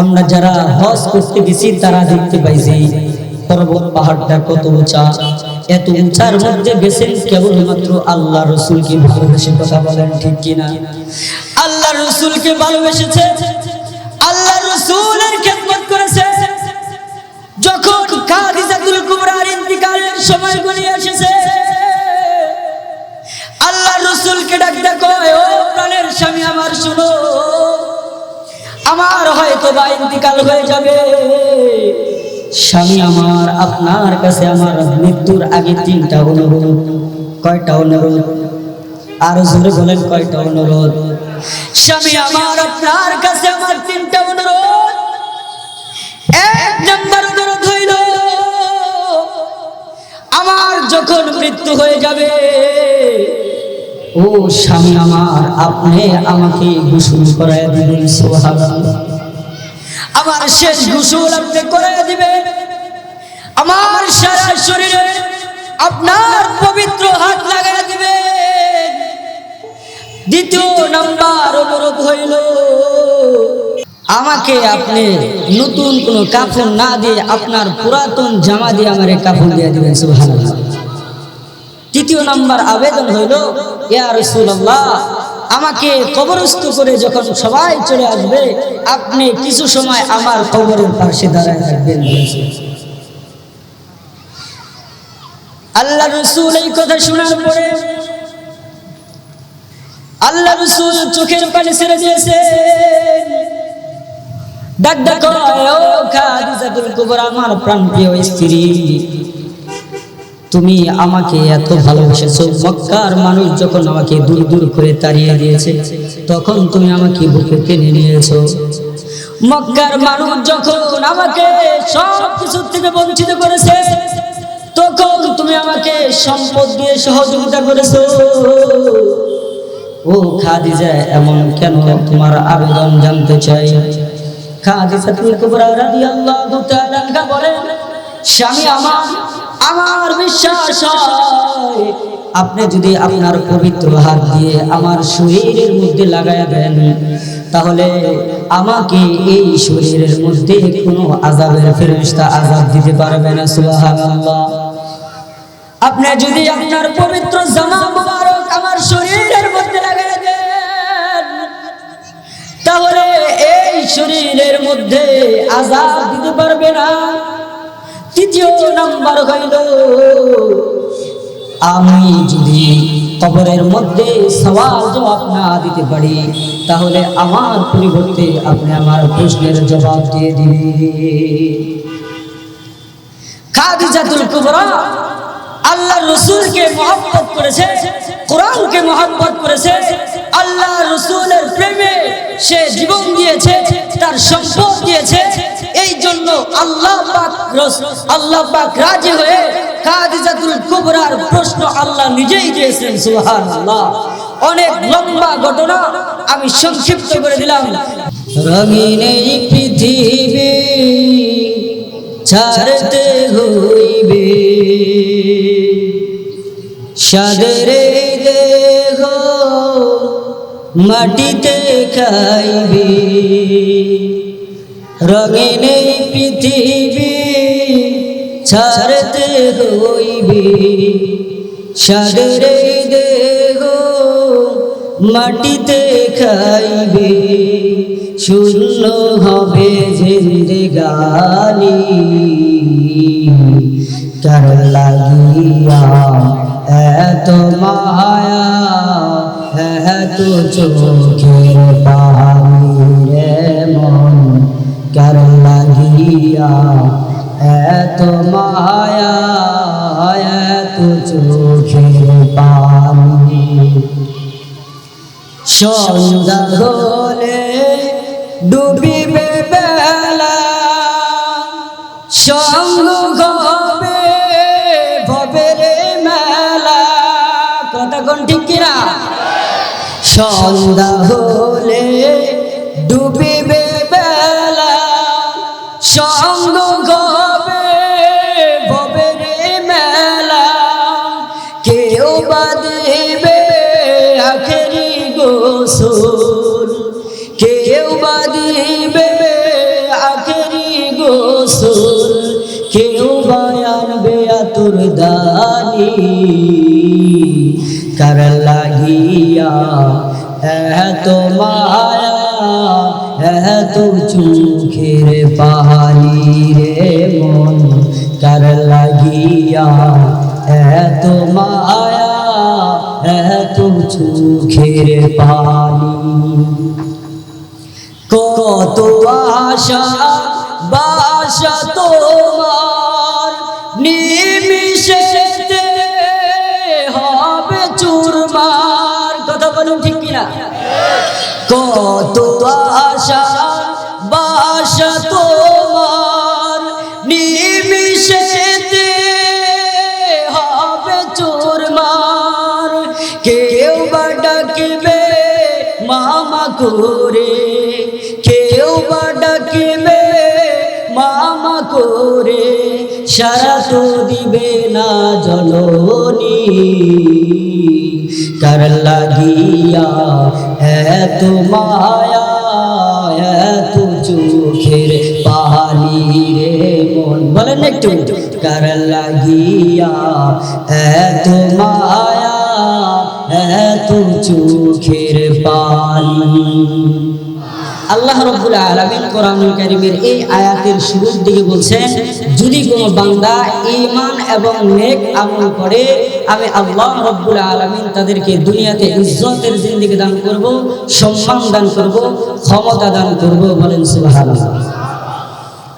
আমরা যারা হজ করতে গেছি, তারা দেখতে পাইছি, পর্বত পাহাড়টা কত উঁচা। এত উঁচার মধ্যে গেছেন কেবলমাত্র আল্লাহ রসুলকে ভালোবেসে কথা বলেন, ঠিক কিনা? আল্লাহ রসুলকে ভালোবেসেছে, আল্লাহ রসুলের খেদমত করেছে। স্বামী আমার হয়তো বা হয়ে যাবে। স্বামী আমার, আপনার কাছে আমার মৃত্যুর আগে তিনটা অনুরোধ, কয়টা অনুরোধ? আরও জোরে বলেন কয়টা অনুরোধ? স্বামী আমার, আপনার কাছে আমার তিনটা আমার যখন মৃত্যু হয়ে যাবে, ও স্বামী আমার, আপনি আমাকে গোসল করায় দিবেন, সুবহানাল্লাহ। আমার শেষ গোসল আপনি করায় দিবেন। আমার সারা শরীরে আপনার পবিত্র হাত লাগায় দিবেন। দ্বিতীয় নাম্বার অনুরোধ হইল আমাকে আপনি নতুন কোনো কাফন না দিয়ে আপনার পুরাতন জামা দিয়ে আমার কাফন দিয়ে দিবেন, সুবহানাল্লাহ। তৃতীয় নাম্বার আবেদন হইল, ইয়া রাসূলুল্লাহ, আমাকে কবরস্থ করে যখন সবাই চলে আসবে, আপনি কিছু সময় আমার কবরের পাশে দাঁড়ায় থাকবেন। আল্লাহ রসুল এই কথা শোনার পরে আল্লাহ রসুল চোখের পানি ছেড়ে দিয়েছে ডাক ডাক ও খাদিজাতুল কুবরা, আমার প্রাণপ্রিয় স্ত্রী। তুমি আমাকে এত ভালোবেসেছো। মক্কার মানুষ যখন আমাকে দূর দূর করে তাড়িয়ে দিয়েছে, তখন তুমি আমাকে বুকে টেনে নিয়েছো। মক্কার মানুষ যখন আমাকে সব কিছু থেকে বঞ্চিত করেছে, তখন তুমি আমাকে সম্পদ দিয়ে সহযোগিতা করেছ। ও খাদিজা, এমন কেন তোমার আবেদন জানতে চাই? আপনি যদি আপনার পবিত্র হাত দিয়ে আমার শরীরের মধ্যে লাগায়া দেন, তাহলে আমাকে এই শরীরের মধ্যে কোনো আজাবের ফেরেশতা আজাব দিতে পারবে না, সুবহানাল্লাহ। আপনি যদি আপনার পবিত্র জামা আমার শরীরের মধ্যে লাগায়া দেন, তাহলে শরীরের মধ্যে আজাব দিতে পারবে না। তৃতীয় নাম্বার হইল, আমি যদি কবরের মধ্যে সওয়াল জবাব না দিতে পারি, তাহলে আমার পরিবর্তে আপনি আমার প্রশ্নের জবাব দিয়ে দিবেন। খাদিজাতুল কুবরা আল্লাহ রসুলকে মহব্বত করেছে, কোরআনকে মহব্বত করেছে আল্লাহ রসুলের প্রেমে সে জীবন দিয়েছে। তার সম্পদ দিয়েছে, এই জন্য আল্লাহ পাক আল্লাহ পাক রাজি হয়ে খাদিজাতুল কুবরার প্রশ্ন আল্লাহ নিজেই দিয়েছেন, সুবহানাল্লাহ। অনেক লম্বা ঘটনা আমি সংক্ষিপ্ত করে দিলাম। রঙিন এই পৃথিবী ছাড়তে হইবে। সাদরে দেহ মাটিতে খাইবে। রঙিন পৃথিবী ছাড়তে হইবে। সাদরে দেহ মাটিতে খাইবে। শূন্য হবে জিন্দেগানি কার লাগিয়া এত মায়া এত চোখের পানি রে মন কার লাগিয়া? মায়া, এত চোখের পানি। সন্ধ্যা হলে ডুবিবে বেলা। সঙ্গ হবে ভবের মেলা। কথা কোন ঠিক কিনা? সন্ধ্যা হলে ডুবিবে বেলা। সঙ্গ গবে, ভবের মেলা। কেউ বা দেবে আখেরি গোসল। কেউ বা দিবে আখেরি গোসল। কেউ বা আনবে আতুর দানি। কার লাগিয়া এত মায়া এত চোখের পাহাড়ি রে মন কার লাগিয়া এত মায়া এত চোখের পানি কত আশা, বাসা তোমার কত আশা বাসা তোমার নিমিশেতে হবে চোরমার কেউ বা ডাকবে মামা করে সারা তো দিবে না জননী। কার লাগিয়া এত মায়া, এত চোখের পানি রে মন। বলেন একটু। কার লাগিয়া এত মায়া, এত চোখের পানি। আল্লাহ রব্বুল আলামিন কোরআনুল কারীমের এই আয়াতের শুরুর দিকে বলছেন, যদি কোনো বান্দা ঈমান এবং নেক আমল করে, আমি আল্লাহ রব্বুল আলামিন তাদেরকে দুনিয়াতে ইজ্জতের জিন্দেগি দান করব, সম্মান দান করব, ক্ষমতা দান করব। বলেন সুবহানাল্লাহ।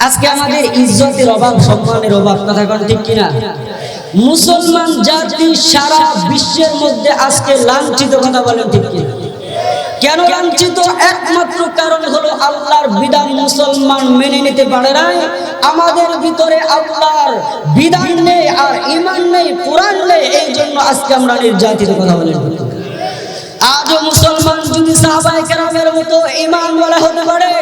আজকে আমাদের ইজ্জতের অভাব, সম্মানের অভাব, কথা কোন ঠিক কিনা? মুসলমান জাতি সারা বিশ্বের মধ্যে আজকে লাঞ্ছিত কথা বলেন ঠিক কিনা? কেন লাঞ্ছিত? একমাত্র কারণ হলো আল্লাহর বিধান মুসলমান মেনে নিতে পারে নাই। আমাদের ভিতরে আল্লাহর বিধান নেই আর ইমান নেই, কোরআন নেই, এই জন্য আজকে আমরা নির্যাতিত কথা বলে। আজও মুসলমান যদি সাহাবাই কেরামের মতো ইমান বলা হতে পারে,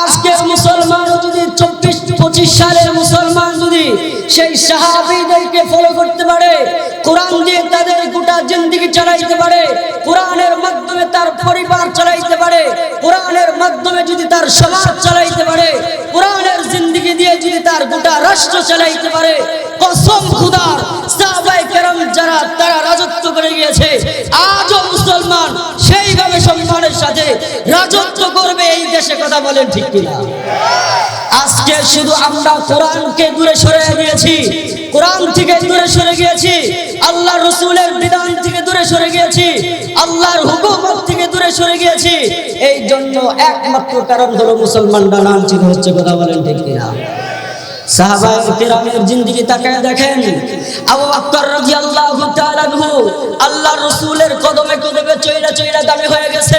আজকে মুসলমান যদি চব্বিশ, পঁচিশ সালের মুসলমান যদি সেই সাহাবিদেরকে ফলো করতে পারে, কোরআন দিয়ে তাদের গোটা জিন্দিগি চালাইতে পারে, কোরআনের পরিবার চালাইতে পারে, কোরআনের মাধ্যমে যদি তার সমাজ চালাইতে পারে, কোরআনের জিন্দিগি দিয়ে যদি তার গোটা রাষ্ট্র চালাইতে পারে, কসম খুদার কেরাম যারা তারা রাজত্ব করে গিয়েছে, আজও মুসলমান সেইভাবে সম্মানের সাথে রাজত্ব করবে, এই দেশে কথা বলেন ঠিক কিনা? আজকে শুধু আমরা কোরআনকে দূরে সরে গিয়েছি কোরআন থেকে দূরে সরে গিয়েছি। আল্লাহ রসুলের বিধান থেকে দূরে সরে গিয়েছি। আল্লাহর হুকুমত থেকে দূরে সরে গিয়েছি। এই জন্য একমাত্র কারণ হলো মুসলমানরা লাঞ্ছিত হচ্ছে, কথা বলেন ঠিক কিনা? সাহাবায়ে কিরামের জিন্দেগি তাকায় দেখেন। আবু বকর রাদিয়াল্লাহু তাআলা আনহু আল্লাহর রাসূলের কদমে কদমে চইলা চইলা দামি হয়ে গেছে।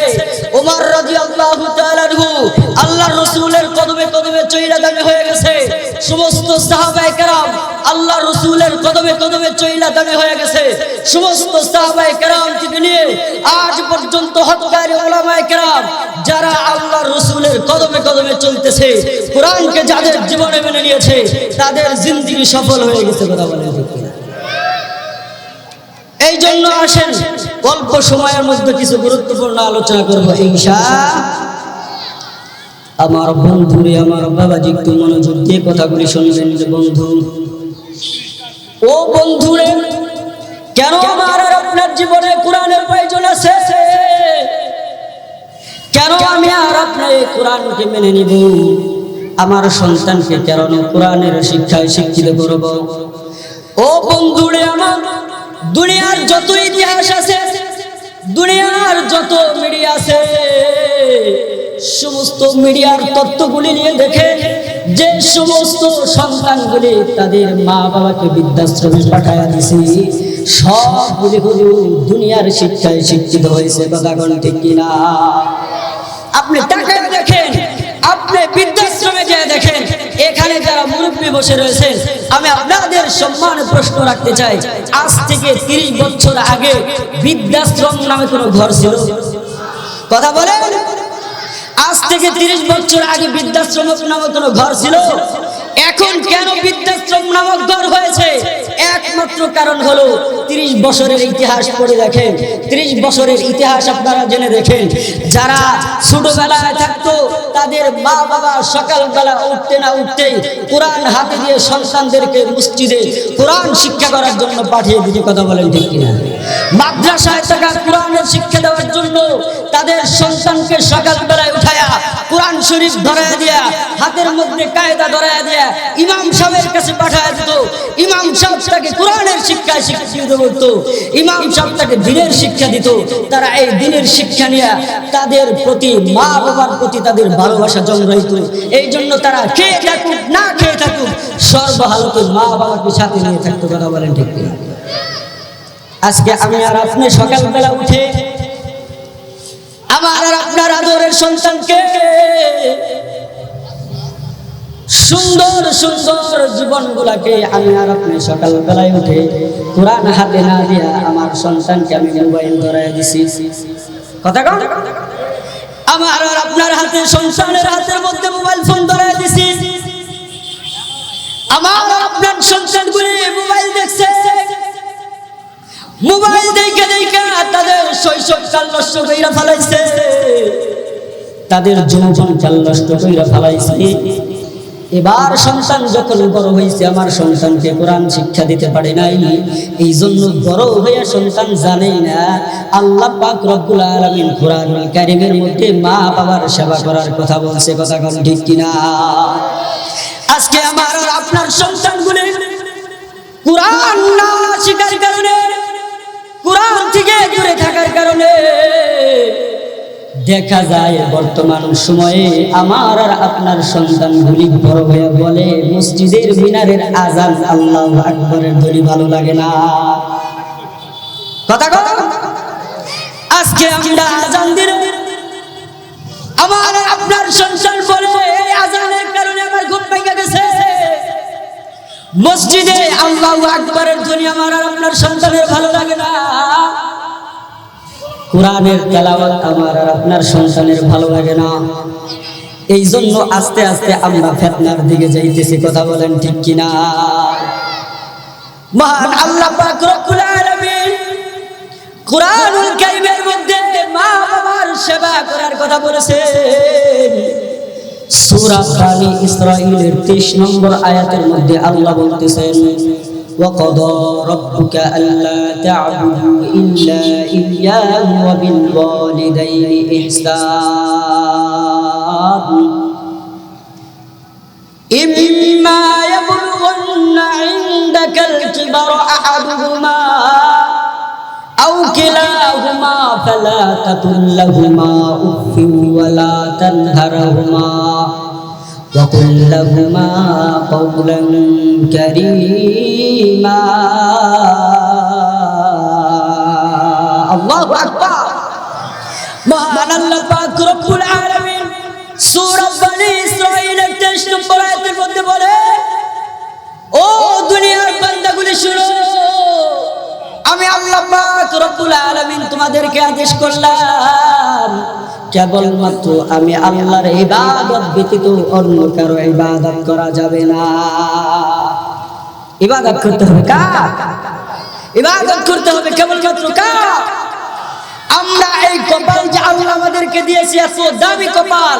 ওমর রাদিয়াল্লাহু তাআলা আনহু আল্লাহর রাসূলের কদমে কদমে চইলা দামি হয়ে গেছে। সমস্ত সাহাবায়ে কেরাম আল্লাহর রাসূলের কদমে কদমে চইলা দামি হয়ে গেছে। সমস্ত সাহাবায়ে কেরাম থেকে নিয়ে আজ পর্যন্ত হতকারী ওলামায়ে কেরাম যারা আল্লাহর রাসূলের কদমে কদমে চলতেছে, কোরআনকে যাদের জীবনে মেনে নিয়েছে, তাদের জিন্দিগি সফল হয়ে গেছে কথা বলে এই জন্য আসেন, অল্প সময়ের মধ্যে কিছু গুরুত্বপূর্ণ আলোচনা করব, ইনশা আমার বন্ধুরে, আমার বাবাজি একটু মনোযোগ দিয়ে কথাগুলি যে বন্ধু। ও বন্ধুরে, কেন আমার আর আপনার জীবনে কোরআনের প্রয়োজন আছে? কেন আমি আর আপনার এই কোরআনকে মেনে নিব? আমার সন্তানকে কেন কোরআনের শিক্ষায় শিক্ষিত করব? ও বন্ধুরে, আমার দুনিয়ার যত ইতিহাস আছে, দুনিয়ার যত মিডিয়া আছে সমস্ত মিডিয়ার তত্ত্বগুলি নিয়ে দেখে যে সমস্ত সন্তানগুলি তাদের মা বাবাকে বৃদ্ধাশ্রমে পাঠায়া দিছে সবগুলি হলো দুনিয়ার শিক্ষায় শিক্ষিত হয়েছে, কথা ঠিক কিনা? আপনি টাকা দেখেন, আপনি বৃদ্ধাশ্রমে গিয়ে দেখেন, এখানে যারা মুরব্বী বসে রয়েছেন, আমি আপনাদের সম্মান প্রশ্ন রাখতে চাই, আজ থেকে তিরিশ বছর আগে বৃদ্ধাশ্রম নামে কোনো ঘর ছিল? কথা বলেন। আজ থেকে তিরিশ বছর আগে বৃদ্ধাশ্রম নামক কোনো ঘর ছিল? এখন কেন বৃদ্ধাশ্রম নামক ঘর হয়েছে? একমাত্র কারণ হলো তিরিশ বছরের ইতিহাস পড়ে দেখেন। তিরিশ বছরের ইতিহাস আপনারা জেনে দেখেন। যারা ছোটবেলায় থাকতো, তাদের মা বাবা সকালবেলা উঠতে না উঠতেই কোরআন হাতে দিয়ে সন্তানদেরকে মসজিদে কোরআন শিক্ষা করার জন্য পাঠিয়ে দিতে কথা বলেন ঠিক কিনা? মাদ্রাসায় থাকা কোরআনের শিক্ষা দেওয়ার জন্য তাদের সন্তানকে সকালবেলায় উঠায়া কোরআন শরীফ ধরায় দিয়া, হাতের মধ্যে কায়দা ধরায় দিয়া ইমাম সাহেবের কাছে পাঠায় দিত। ইমাম সাহেব তাকে কোরআনের শিক্ষায় শিক্ষিত করতো। ইমাম সাহেব তাকে দিনের শিক্ষা দিত। তারা এই দিনের শিক্ষা নিয়ে তাদের প্রতি মা বাবার প্রতি তাদের ভালোবাসা জন্মাইত। এই জন্য তারা খেয়ে থাকুক, না খেয়ে থাকুক, সর্বহালতে মা বাবাকে সাথে নিয়ে থাকতো, কথা বলেন ঠিক? আজকে আমি আর আপনি সকালবেলা উঠে আমার আর আপনার আদরের সন্তানকে সুন্দর সুন্দর জীবন গুলাকে আমি আর আপনি সকালবেলায় উঠে কোরআন হাতে না দিয়া আমার সন্তানকে আমি মোবাইল ধরাই দিছি। কথা কও? আমার আর আপনার হাতে সন্তানের হাতের মধ্যে মোবাইল ফোন ধরাই দিছি। আমার আপনার সন্তানগুলি মোবাইল দেখছে। মোবাইল দেখে দেখে তাদের শৈশব কাল নষ্ট কইরা ফেলাইছে। তাদের যৌবন কাল নষ্ট কইরা ফেলাইছে। এবার সন্তান যখন বড় হয়েছে আমার সন্তানকে কোরআন শিক্ষা দিতে পারে নাই। এই জন্য বড় হয়ে সন্তান জানেই না, আল্লাহ পাক রব্বুল আলামিন কোরআনুল কারীমের মধ্যে মা বাবার সেবা করার কথা বলছে, কথা কোন ঠিক কিনা? আজকে আমার আর আপনার সন্তানগুলি কোরআন না শিকার কারণে কোরআন থেকে দূরে থাকার কারণে দেখা যায় বর্তমান সময়ে আমার আর আপনার সন্তানগুলি বড় হয়ে বলে, মসজিদের মিনারের আজান আল্লাহ আকবরের ধরি ভালো লাগে না। কথা কথা আজকে আমরা আজান দিলে আমার আপনার সন্তান মসজিদে আল্লাহ আকবরের ধ্বনি আমার আর আপনার সন্তানের ভালো লাগে না? কোরআনের তেলাওয়াত আমার আর আপনার সন্তানের ভালো লাগে না। এই জন্য আস্তে আস্তে আমরা ফেতনার দিকে যাইতেছি, কথা বলেন ঠিক কিনা? মহান আল্লাহ পাক রব্বুল আলামিন কোরআনুল কারীমের মধ্যে মা বাবার সেবা করার কথা বলেছেন। সূরা বানি ইসরাঈলের 23 নম্বর আয়াতের মধ্যে আল্লাহ বলতেছেন وقضى ربك ألا تعبدوا إلا إياه وبالوالدين إحسان إما يبلغن عندك الكبر أحدهما أو كلاهما فلا تقل لهما أف ولا تنهرهما وقل لهما قولا كريما الله أكبر মহান আল্লাহ পাক রব্বুল আলামিন সূরা বনি ইসরাঈলের 23 নম্বর আয়াতের মধ্যে বলে ও দুনিয়ার বান্দাগুলি শুনো আমি আল্লাহ পাক রব্বুল আলামিন তোমাদেরকে আদেশ করলাম, কেবলমাত্র আমি আল্লাহর ইবাদত ব্যতীত অন্য কারও ইবাদত করা যাবে না। ইবাদত করতে হবে কার? ইবাদত করতে হবে কেবলমাত্র কার? আমরা এই কপাল যে আল্লাহ আমাদেরকে দিয়েছি, এত দামি কপাল,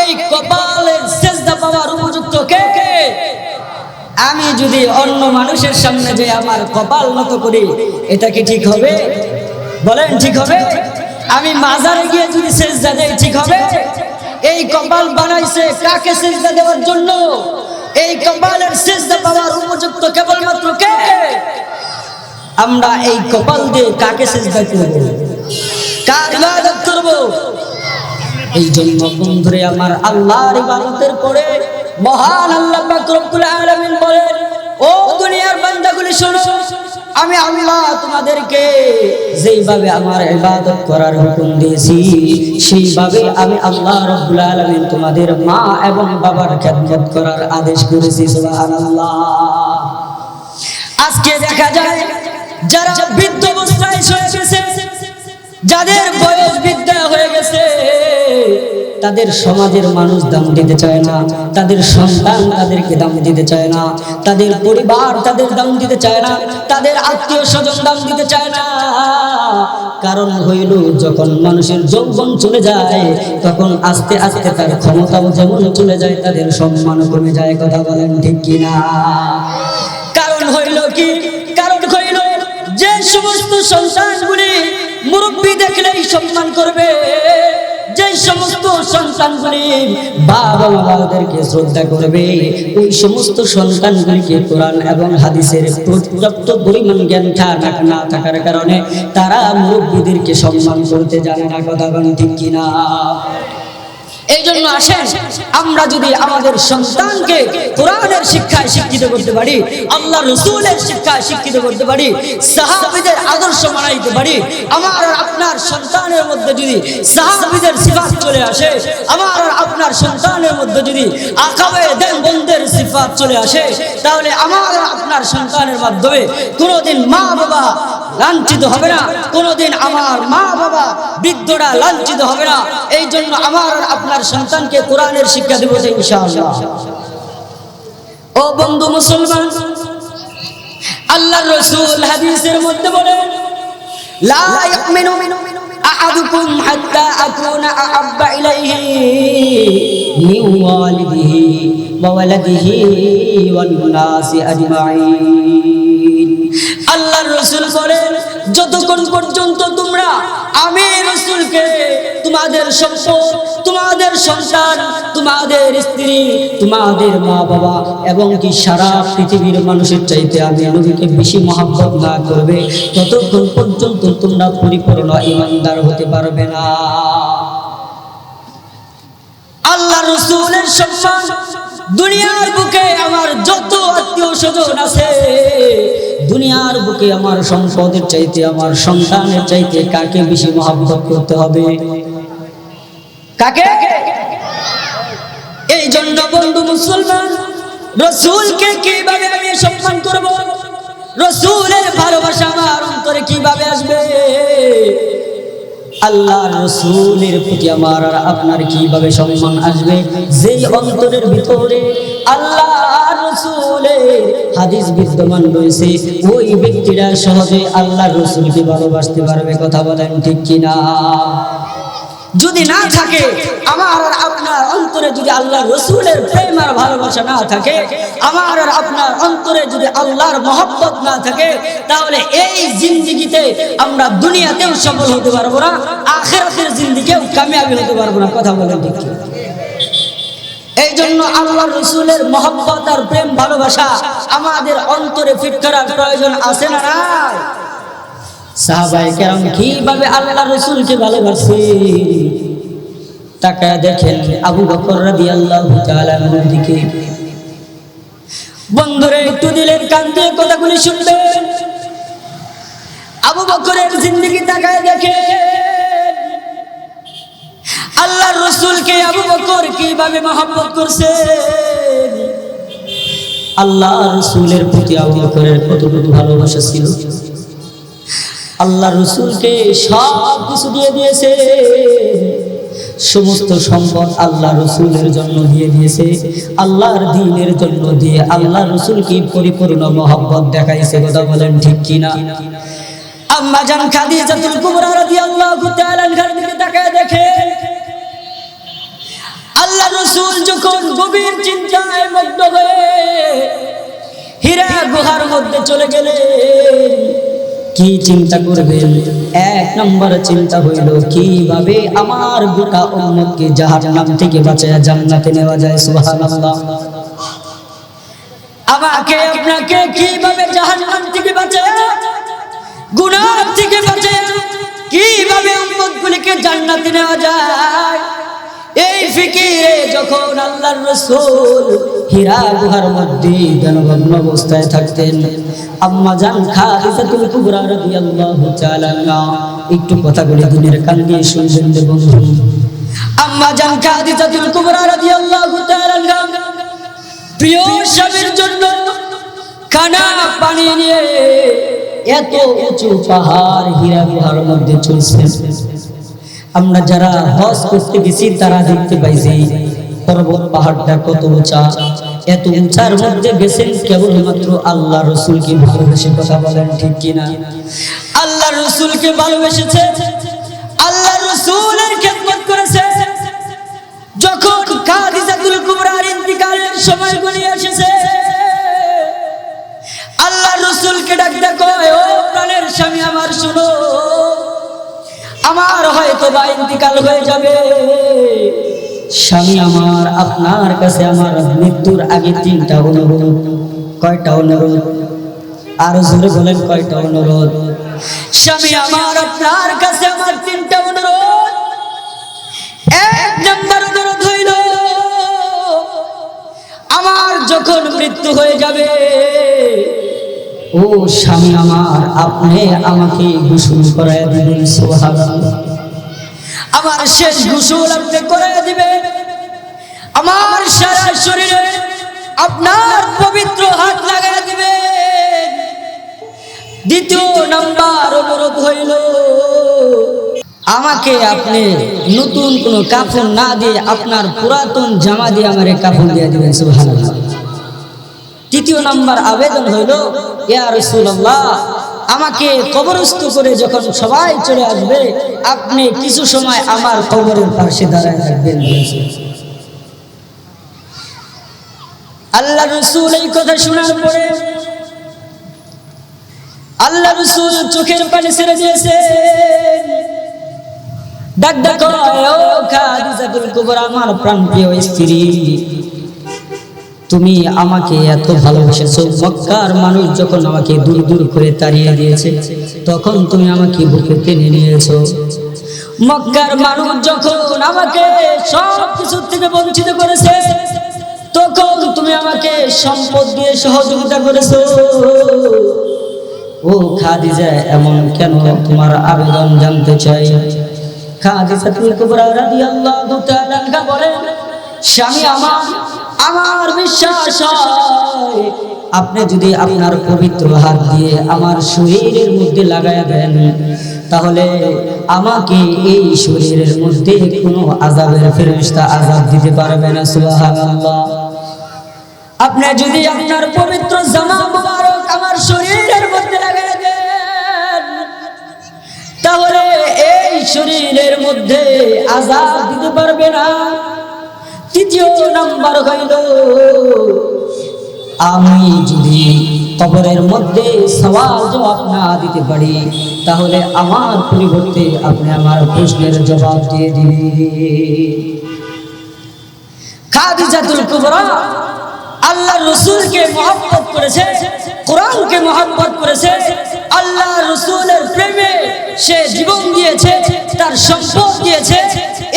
এই কপালের সেজদা পাওয়ার উপযুক্ত কে কে? আমি যদি অন্য মানুষের সামনে যে আমার কপাল মতো করি, এটা কি ঠিক হবে? বলেন, ঠিক হবে? আমি মাজারে গিয়ে যদি সেজদা দেই, ঠিক হবে? এই কপাল বানাইছে কাকে সেজদা দেওয়ার জন্য? এই কপালের সেজদা পাওয়ার উপযুক্ত কেবলমাত্র কে? আমরা এই কপাল দিয়ে কাকে সেজদা করব? কার ইবাদত করব? এই জন্য বন্ধুরে, আমার আল্লাহর ইবাদতের পরে মহান আল্লাহ রব্বুল আলামিন বলেন, ও দুনিয়ার বান্দাগুলি শোনো, আমি আল্লাহ তোমাদেরকে যেইভাবে আমার ইবাদত করার হুকুম দিয়েছি, সেইভাবে আমি আল্লাহ রব্বুল আলামিন তোমাদের মা এবং বাবার খেদমত করার আদেশ করেছি, সুবহানাল্লাহ। আজকে দেখা যায়, যারা বৃদ্ধ অবস্থায় গেছে, যাদের বয়স বিদ্যা হয়ে গেছে তাদের সমাজের মানুষ দাম দিতে চায় না, তাদের সন্তান তাদেরকে দাম দিতে চায় না, তাদের পরিবার তাদের দাম দিতে চায় না, তাদের আত্মীয় স্বজন দাম দিতে চায় না। কারণ হইল, যখন মানুষের যৌবন চলে যায়, তখন আস্তে আস্তে তার ক্ষমতাও যেমন চলে যায়, তাদের সম্মান কমে যায়, কথা বলেন ঠিক কিনা? কারণ হইল কি? কারণ হইল, যে সমস্ত সন্তানগুলি মুরব্বী দেখলেই সম্মান করবে। যে সমস্ত সন্তানগুলি বাবা মাদেরকে শ্রদ্ধা করবে, ওই সমস্ত সন্তানগুলিকে কোরআন এবং হাদিসের পর্যাপ্ত পরিমাণ জ্ঞান থাকা না থাকার কারণে তারা মুরব্বীদেরকে সম্মান করতে জানে না, কথা ঠিক কিনা? এই জন্য আসেন, আমরা যদি আমাদের সন্তানকে কোরআনের শিক্ষায় শিক্ষিত করতে পারি আল্লাহ রসুলের শিক্ষায় শিক্ষিত করতে পারি, সাহাবিদের আদর্শ মানাইতে পারি, আমার আর আপনার সন্তানের মধ্যে যদি সাহাবিদের সিফাত চলে আসে, আমার আর আপনার সন্তানের মধ্যে যদি আকাবে দেন বন্ধের সিফাত চলে আসে, তাহলে আমার আর আপনার সন্তানের মাধ্যমে কোনোদিন মা বাবা লাঞ্ছিত হবে না, কোনোদিন আমার মা বাবা বৃদ্ধরা লাঞ্ছিত হবে না। এই জন্য আমার আপনার সন্তানকে কোরআনের শিক্ষা দেবো যে ও বন্ধু মুসলমান আল্লাহ রসুল হাদিসের মধ্যে বলেন, লা ইয়ামিনু মিন আল্লাহ রসুল বলেন যতক্ষণ পর্যন্ত তোমরা আমি রসুলকে, তোমাদের সম্পদ, তোমাদের সন্তান, তোমাদের স্ত্রী, তোমাদের মা বাবা এবং কি সারা পৃথিবীর মানুষের চাইতে আমি নবীকে বেশি মহাব্বত না করবে, ততক্ষণ পর্যন্ত তোমরা পরিপূর্ণ ইমানদার হতে পারবে না। আল্লাহ রসুলের সম্মান দুনিয়ার বুকে আমার যত আত্মীয় স্বজন আছে, দুনিয়ার বুকে আমার সম্পদের চাইতে, আমার সন্তানের চাইতে কাকে বেশি মহাব্বত করতে হবে? কাকে? এই জন্য বন্ধু মুসলমান, রসুলকে কীভাবে আমি সম্মান করব? রসুলের ভালোবাসা আমার অন্তরে কীভাবে আসবে? আল্লাহ রসুলের প্রতি আমার আর আপনার কীভাবে সম্মান আসবে? যেই অন্তরের ভিতরে আল্লাহ হাদিস বিদ্যমান রয়েছে, ওই ব্যক্তিরা সহজে আল্লাহ রসুলকে ভালোবাসতে পারবে, কথা বলেন ঠিক কিনা? যদি না থাকে, আমার আর আপনার অন্তরে যদি আল্লাহ রসুলের প্রেম আর ভালোবাসা না থাকে, আমার আর আপনার অন্তরে যদি আল্লাহর মহব্বত না থাকে, তাহলে এই জিন্দিগিতে আমরা দুনিয়াতেও সফল হতে পারব না, আখেরাতের জিন্দিগিও কামিয়াবি হতে পারব না, কথা বলেন এই জন্য আল্লাহ রসুলের মহব্বত আর প্রেম, ভালোবাসা আমাদের অন্তরে ফিট করার প্রয়োজন আছে না নাই? সাহাবাই কেরাম কীভাবে আল্লাহ রসুলকে ভালোবাসে? তাকায় দেখেন আবু বকর রাদিয়াল্লাহু তাআলার দিকে। বন্ধুরে, একটু দিলেন কান দিয়ে কথাগুলি শুনবেন। আবু বকরের জিন্দগি তাকায় দেখেন আল্লাহ রসুলকে আবু বকর কীভাবে মহব্বত করছে? আল্লাহ রসুলের প্রতি আবু বকরের কতটুকু ভালোবাসা ছিল? আল্লাহ রসুলকে সব কিছু দিয়ে দিয়েছে। সমস্ত সম্পদ আল্লাহ রসুলের জন্য দিয়ে দিয়েছে। আল্লাহর দিনের জন্য দিয়ে আল্লাহ রসুলকে পরিপূর্ণ মহব্বত দেখাইছে। কথা বলেন ঠিক কিনা? আম্মা জান খাদিজাতুল কুবরা রাদিয়াল্লাহু তাআলা আনহার দিকে তাকায় দেখে, আল্লাহ রসুল যখন গভীর চিন্তায় মগ্ন হয়ে হীরা গুহার মধ্যে চলে গেলেন, কি চিন্তা করবেন? এক নম্বর চিন্তা হইল, কীভাবে আমার গোটা উম্মতকে জাহান্নাম থেকে বাঁচায়া জান্নাতে নেওয়া যায়, সুবহানাল্লাহ। আমাকে, আপনাকে কীভাবে জাহান্নাম থেকে বাঁচায়া? গুনাহ থেকে বাঁচায়া কীভাবে উম্মতগুলিকে জান্নাতে নেওয়া যায়? এই ফিকিরে যখন আল্লাহর রসুল হীরা গুহার মধ্যে জ্ঞানভগ্ন অবস্থায় থাকতেন, আম্মা জান খাদিজাতুল কুবরা রাদিয়াল্লাহু তাআলা একটু কথাগুলি দিনের কান দিয়ে শুনবেন বন্ধু। আম্মা জান খাদিজাতুল কুবরা রাদিয়াল্লাহু তাআলা প্রিয় স্বামীর জন্য কানা পানি নিয়ে এত উঁচু পাহাড়, হীরা গুহার মধ্যে চলছেন আমরা যারা হজ করতে গেছি, তারা দেখতে পাইছি পর্বত পাহাড়টা কত উঁচা। এত উঁচার মধ্যে গেছেন কেবলমাত্র আল্লাহ রসুলকে ভালোবেসে কথা বলেন, ঠিক কিনা আল্লাহ রসুলকে ভালোবেসেছে। আল্লাহ রসুলের খেদমত করেছে। যখন খাদিজাতুল কুবরার ইন্তিকালের সময় গড়িয়ে এসেছে আল্লাহ রসুলকে ডাক দেখো ও প্রাণের স্বামী আমার, শুনো। আমার হয়তো বা ইন্তিকাল হয়ে যাবে। স্বামী আমার, আপনার কাছে আমার মৃত্যুর আগে তিনটা অনুরোধ। কয়টা অনুরোধ? আরও জোরে বলেন, কয়টা অনুরোধ? স্বামী আমার, আপনার কাছে আমার তিনটা অনুরোধ। এক নম্বর অনুরোধ হইল, আমার যখন মৃত্যু হয়ে যাবে ও স্বামী আমার, আপনি আমাকে গোসল করায় দিবেন আমার শেষ গোসল আপনি করায় দিবেন। আমার সারা শরীরে আপনার পবিত্র হাত লাগায় দিবেন। দ্বিতীয় নাম্বার অনুরোধ হইল, আমাকে আপনি নতুন কোনো কাফন না দিয়ে আপনার পুরাতন জামা দিয়ে আমার কাফন দিয়ে দিবেন, সুবহানাল্লাহ। তৃতীয় নাম্বার আবেদন হইল, ইয়া রাসূলুল্লাহ, আমাকে কবরস্থ করে যখন সবাই চলে আসবে, আপনি কিছু সময় আমার কবরের পাশে দাঁড়ায় থাকবেন। আল্লাহ রসুল এই কথা শোনার পরে আল্লাহ রসুল চোখের পানি ছেড়ে দিয়েছে। ডাক ডাক আমার প্রাণপ্রিয় স্ত্রী তুমি আমাকে এত ভালোবেসেছো। মক্কার মানুষ যখন আমাকে দূর দূর করে তাড়িয়ে দিয়েছে, তখন তুমি আমাকে বুকে টেনে নিয়েছো। মক্কার মানুষ যখন আমাকে সব কিছুর থেকে বঞ্চিত করেছে, তখন তুমি আমাকে সম্পদ দিয়ে সহযোগিতা করেছ। ও খাদিজা, এমন কেন তোমার আবেদন জানতে চাই? খাদিজা তুমি কুবরা রাদিয়াল্লাহু তাআলা বলেন, স্বামী আমার আমার বিশ্বাস আপনি যদি আপনার পবিত্র হাত দিয়ে আমার শরীরের মধ্যে লাগায় দেন, তাহলে আমাকে এই শরীরের মধ্যে কোনো আজাবের ফেরেশতা আজাব দিতে পারবে না, সুবহানাল্লাহ। আপনি যদি আপনার পবিত্র জামা মুবারক আমার শরীরের মধ্যে লাগায় দেন, তাহলে এই শরীরের মধ্যে আজাব দিতে পারবে না। তৃতীয় নাম্বার হইল, আমি যদি কবরের মধ্যে সওয়াল জবাব না দিতে পারি, তাহলে আমার পরিবর্তে আপনি আমার প্রশ্নের জবাব দিয়ে দিবেন। খাদিজাতুল কুবরা আল্লাহ রসুলকে মহব্বত করেছে, কোরআনকে মহব্বত করেছে আল্লাহ রসুলের প্রেমে সে জীবন দিয়েছে, তার সম্পদ দিয়েছে।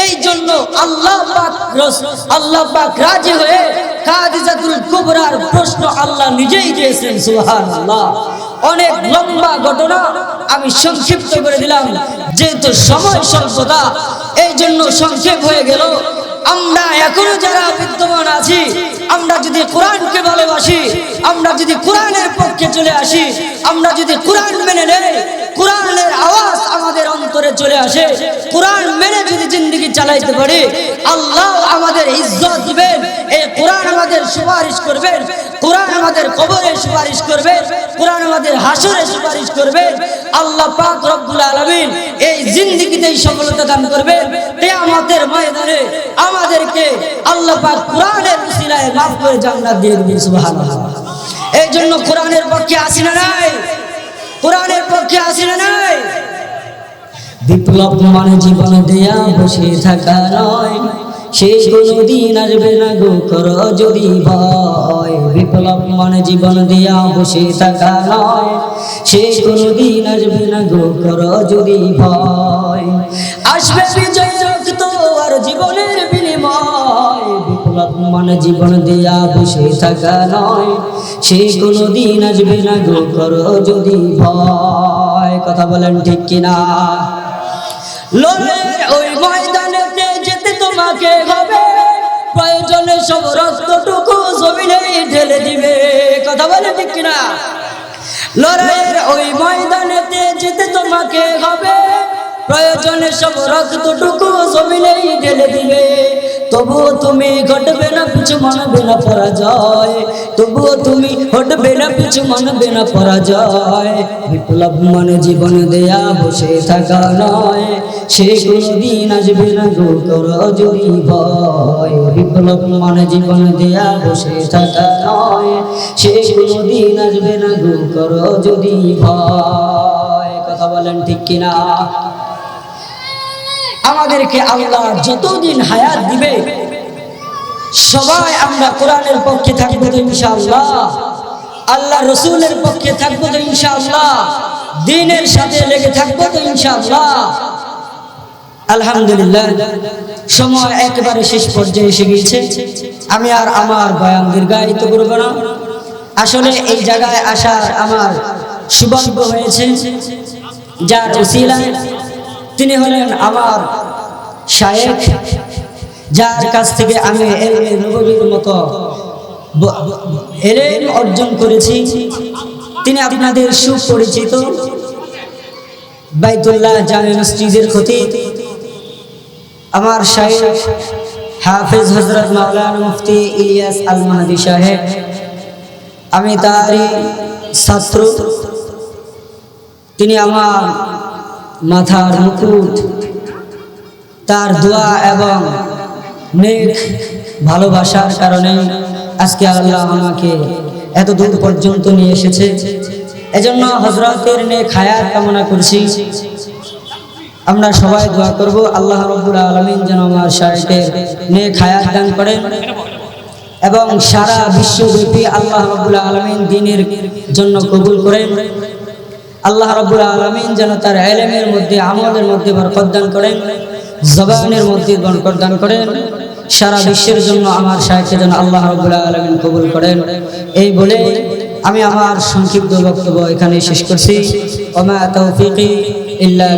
এই জন্য আল্লাহ পাক আল্লাহ পাক রাজি হয়ে খাদিজাতুল কুবরার প্রশ্ন আল্লাহ নিজেই দিয়েছেন, সুবহানাল্লাহ। অনেক লম্বা ঘটনা আমি সংক্ষিপ্ত করে দিলাম, যেহেতু সময় স্বল্পতা, এই জন্য সংক্ষেপ হয়ে গেল। আমরা এখনও যারা বিদ্যমান আছি, আমরা যদি কোরআনকে ভালোবাসি, আমরা যদি কোরআনের পক্ষে চলে আসি, আমরা যদি কোরআন মেনে নেই কোরআনের আওয়াজ আমাদের অন্তরে চলে আসে। কোরআন মেনে যদি জিন্দগি চালাইতে পারি, আল্লাহ আমাদের ইজ্জত দিবেন। এই কোরআন আমাদের সুপারিশ করবেন। কোরআন আমাদের কবরে সুপারিশ করবে কোরআন আমাদের হাসরে সুপারিশ করবে আল্লাহ পাক রব্বুল আলামিন এই জিন্দেগিতেই সফলতা দান করবে কিয়ামতের ময়দানে আমাদেরকে আল্লাহ পাক কোরআনের উসিলায় মাফ করে জান্নাত দিয়ে দিবেন, সুবহানাল্লাহ। এই জন্য কোরআনের পক্ষে আসি না নাই। কোরআনের পক্ষে আসি না নাই। বিপ্লব মানে জীবন দেয়া, বসে থাকা নয়। সে কোনদিন আসবে না গো, কর যদি ভয়। বিপ্লব মানে জীবন দেয়া, বসে থাকা নয়। সে কোনদিন আসবে না গো, কর যদি ভয়। আসবে বিজয় রক্ত আর জীবনের বিপ্লব মানে জীবন দিয়া বসে থাকা নয়, সে কোনদিন আসবে না গো, করো যদি ভয়। কথা বলেন ঠিক কিনা? লড়াইয়ের ওই ময়দানেতে যেতে তোমাকে হবে, প্রয়োজনে সব রক্তটুকু জমিনে ঢেলে দিবে। কথা বলে ঠিক কিনা? লড়াইয়ের ওই ময়দানেতে যেতে তোমাকে হবে, প্রয়োজনে সব রক্তটুকু জমিনেই ঢেলে দিবে। তবুও তুমি ঘটবে না পিছু মানবে না পরাজয়। তবুও তুমি ঘটবে না পিছু মানবে না পরাজয়। বিপ্লব মানে জীবন দেয়া, বসে থাকা নয়। সে কোনদিন আসবে না গো কর যদি ভয়। বিপ্লব মানে জীবন দেয়া, বসে থাকা নয়। সে কোনদিন আসবে না গো কর যদি ভয়। কথা বলেন ঠিক কিনা? আমাদেরকে আল্লাহ যতদিন হায়াত দিবে, সবাই আমরা কোরআনের পক্ষে থাকব তো ইনশাআল্লাহ। আল্লাহ রসুলের পক্ষে থাকব তো ইনশাআল্লাহ। দিনের সাথে লেগে থাকব তো ইনশাআল্লাহ। আলহামদুলিল্লাহ, সময় একেবারে শেষ পর্যায়ে এসে গিয়েছে। আমি আর আমার বয়ান দীর্ঘায়িত করব না। আসলে এই জায়গায় আসার আমার সুভাগ্য হয়েছে। যার উসিলায় তিনি হলেন আমার শায়েখ, যার কাছ থেকে আমি নবীর মতো এলেম অর্জন করেছি। তিনি আপনাদের সুপরিচিত বাইতুল্লাহ জামে মসজিদের ক্ষতি আমার শায়েখ হাফেজ হজরত মাওলানা মুফতি ইলিয়াস আল মাহাদি সাহেব। আমি তারই ছাত্র। তিনি আমার মাথার মুকুট, তার দোয়া এবং নেক ভালোবাসার কারণে আজকে আল্লাহ আমাকে এত দূর পর্যন্ত নিয়ে এসেছে। এজন্য হজরতের নেক হায়াত কামনা করছি। আমরা সবাই দোয়া করব, আল্লাহ রব্বুল আলমিন যেন আমার শাহেকের নেক হায়াত দান করেন এবং সারা বিশ্বব্যাপী আল্লাহ রব্বুল আলমিন দিনের জন্য কবুল করেন। আল্লাহ রব্বুল আলমিন যেন তার এলেমের মধ্যে, আমলের মধ্যে বরকত দান করেন, জবানের মধ্যে বরকত দান করেন। সারা বিশ্বের জন্য আমার সাহিত্যে যেন আল্লাহ রব্বুল আলমিন কবুল করেন। এই বলে আমি আমার সংক্ষিপ্ত বক্তব্য এখানে শেষ করছি। ওমা তৌফিকি ইল্লা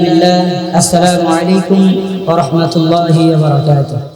আসসালামু আলাইকুম ওয়া রাহমাতুল্লাহি ওয়া বারাকাতুহু।